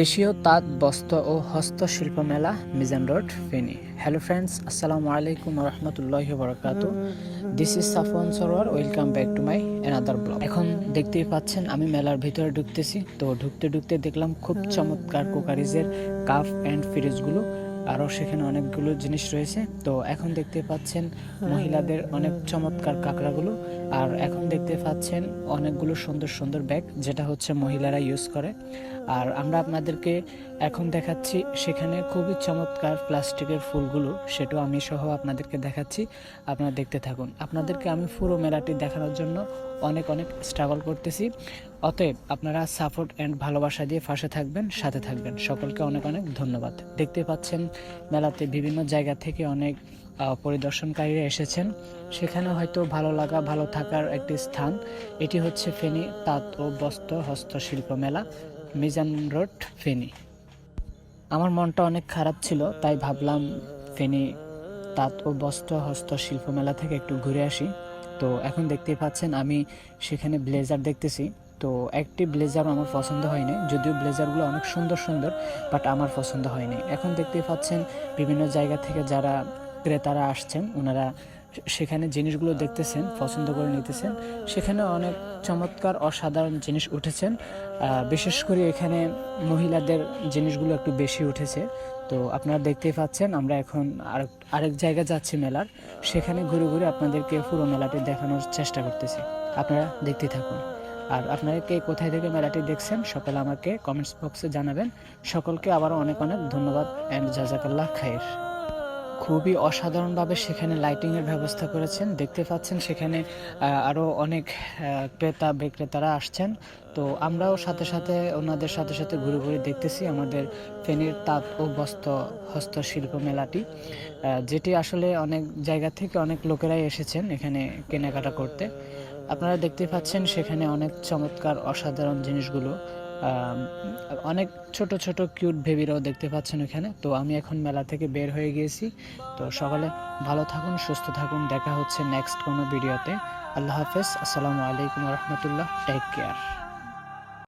দেশীয় তাঁত, বস্ত্র ও হস্তশিল্প মেলা, Mizan road, Feni. Hello friends আসসালামু আলাইকুম রহমতুল্লাহ বরকাত this is Safon Sarowar welcome back to my another blog এখন দেখতেই পাচ্ছেন, আমি মেলার ভিতরে ঢুকতেছি। তো ঢুকতে ঢুকতে দেখলাম খুব চমৎকার কোকারিজের কাফ অ্যান্ড ফ্রিজগুলো আরও সেখানে অনেকগুলো জিনিস রয়েছে। তো এখন দেখতে পাচ্ছেন মহিলাদের অনেক চমৎকার কাঁকড়াগুলো। আর এখন দেখতে পাচ্ছেন অনেকগুলো সুন্দর সুন্দর ব্যাগ, যেটা হচ্ছে মহিলারা ইউজ করে। আর আমরা আপনাদেরকে এখন দেখাচ্ছি সেখানে খুবই চমৎকার প্লাস্টিকের ফুলগুলো, সেটাও আমি সহ আপনাদেরকে দেখাচ্ছি। আপনারা দেখতে থাকুন। আপনাদেরকে আমি পুরো মেলাটি দেখানোর জন্য অনেক অনেক স্ট্রাগল করতেছি। অতএব আপনারা সাপোর্ট অ্যান্ড ভালোবাসা দিয়ে ফাঁসে থাকবেন, সাথে থাকবেন। সকলকে অনেক অনেক ধন্যবাদ। দেখতে পাচ্ছেন, মেলাতে বিভিন্ন জায়গা থেকে অনেক পরিদর্শনকারীরা এসেছেন। সেখানে হয়তো ভালো লাগা, ভালো থাকার একটি স্থান। এটি হচ্ছে ফেনী তাঁত ও বস্ত্র হস্তশিল্প মেলা, মিজান রোড, ফেনী। আমার মনটা অনেক খারাপ ছিল, তাই ভাবলাম ফেনী তাঁত ও বস্ত্র হস্তশিল্প মেলা থেকে একটু ঘুরে আসি। তো এখন দেখতেই পাচ্ছেন, আমি সেখানে ব্লেজার দেখতেছি। তো একটি ব্লেজার আমার পছন্দ হয়নি, যদিও ব্লেজারগুলো অনেক সুন্দর সুন্দর বাট আমার পছন্দ হয়নি। এখন দেখতেই পাচ্ছেন বিভিন্ন জায়গা থেকে যারা ক্রেতারা আসছেন, ওনারা সেখানে জিনিসগুলো দেখতেছেন, পছন্দ করে নিতেছেন। সেখানে অনেক চমৎকার, অসাধারণ জিনিস উঠেছেন। বিশেষ করে এখানে মহিলাদের জিনিসগুলো একটু বেশি উঠেছে। তো আপনারা দেখতেই পাচ্ছেন, আমরা এখন আরেক আরেক জায়গায় যাচ্ছি মেলার। সেখানে ঘুরে ঘুরে আপনাদেরকে পুরো মেলাটি দেখানোর চেষ্টা করতেছি। আপনারা দেখতে থাকুন। আর আপনারা কে কোথায় থেকে মেলাটি দেখছেন সকলে আমাকে কমেন্টস বক্সে জানাবেন। সকলকে আবারও অনেক অনেক ধন্যবাদ অ্যান্ড জাজাকাল্লাহ খায়ের। খুবই অসাধারণভাবে সেখানে লাইটিংয়ের ব্যবস্থা করেছেন। দেখতে পাচ্ছেন সেখানে আহ, আরও অনেক ক্রেতা বিক্রেতারা আসছেন। তো আমরাও সাথে সাথে ওনাদের সাথে সাথে ঘুরে ঘুরে দেখতেছি আমাদের ফেনীর তাঁত ও বস্ত্র হস্তশিল্প মেলাটি। যেটি আসলে অনেক জায়গা থেকে অনেক লোকেরাই এসেছেন এখানে কেনাকাটা করতে। আপনারা দেখতে পাচ্ছেন সেখানে অনেক চমৎকার অসাধারণ জিনিসগুলো। অনেক ছোট ছোট, কিউট বেবিরাও দেখতে পাচ্ছেন এখানে। তো আমি এখন মেলা থেকে বের হয়ে গিয়েছি। তো সকালে ভালো থাকুন, সুস্থ থাকুন। দেখা হচ্ছে নেক্সট কোনো ভিডিওতে আল্লাহ হাফেজ। আসসালামু আলাইকুম রহমতুল্লাহ। Take care